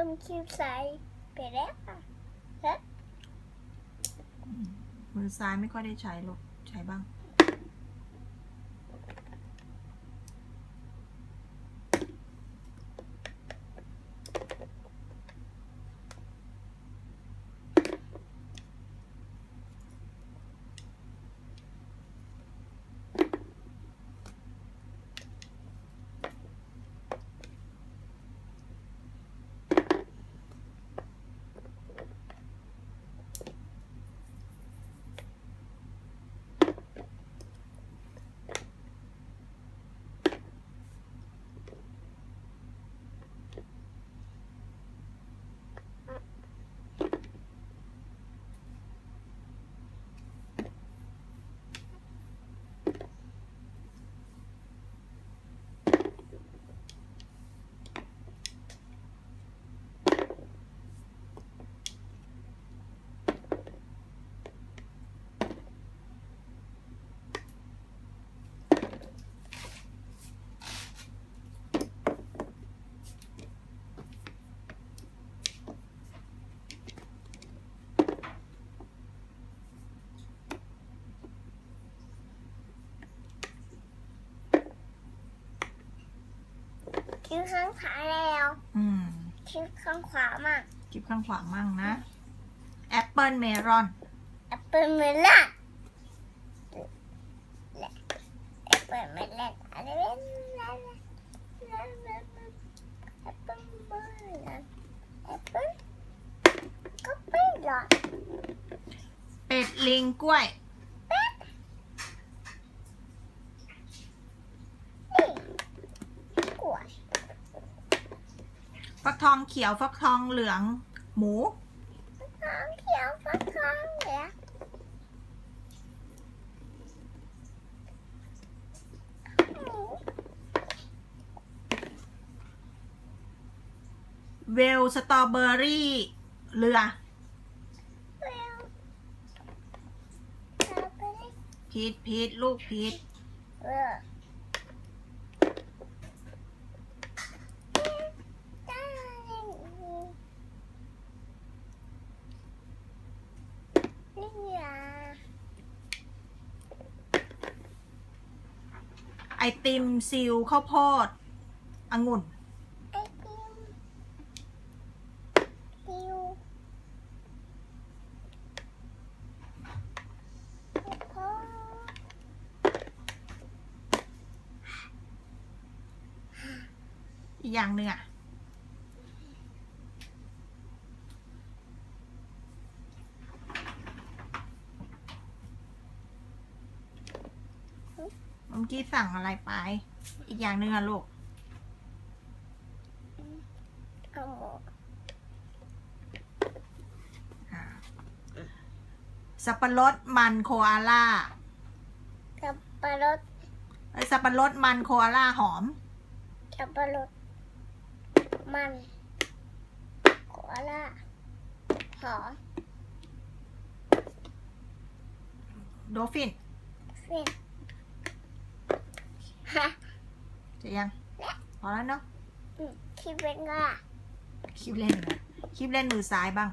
พิ่มคิวซ้ายไปแล้วค่ะแล้วมือซ้ายไม่ค่อยได้ใช้ลูกใช้บ้าง คิวข้างขวาแล้วอืมคิวข้างขวามาจิบข้างขวามั่งนะแอปเปิลเมลอนแอปเปิลเมลอนและแอปเปิลเมลอนอะไรเป็นแอปเปิลเมลอนแอปเปิลก็เป็นหลอดเป็ดลิงกล้วย นี่กล้วย ฟักทองเขียวฟักทองเหลือง หมูทองเขียวฟักทองเหลืองหมูเวลสตรอเบอรี่เรือเวลสตรอเบอรี่พีทพีทลูกพีทเออได้นี่ยา ไอติมซิลข้าวโพดองุ่นไอติมติวพ่ออีกอย่างหนึ่งอะ มื่อกี้สั่งอะไรไป อีกอย่างหนึ่งอะลูกเอาหมกอ่าสับปะรดมันโคอาล่ากับปลารสเอ้ยสับปะรดมันโคอาล่าหอมกับปลารสมันโคอาล่าหอมโดฟินฟิน เะยัง พอแล้วเนาะคลิปเล่นก็คลิปเล่นคลิปเล่นมือซ้ายบ้าง